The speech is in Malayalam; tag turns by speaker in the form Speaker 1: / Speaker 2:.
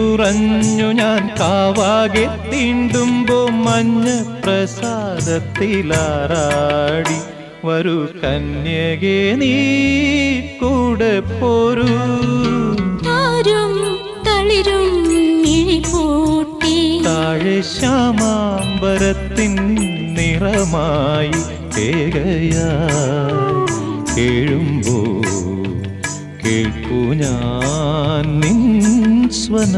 Speaker 1: തുള്ളിയുറഞ്ഞു ഞാൻ കാവാകെ തീണ്ടുമ്പോ മഞ്ഞ പ്രസാദത്തിലാറാടി. വരൂ കന്യകെ നീ കൂടെ പോരൂ.
Speaker 2: ആരും തളിരും
Speaker 1: താഴെ ശ്യാമാംബരത്തിൻ നിറമായി ഏകയായി കേഴുമ്പോ കേൾക്കൂ ഞാൻ നിൻ സ്വന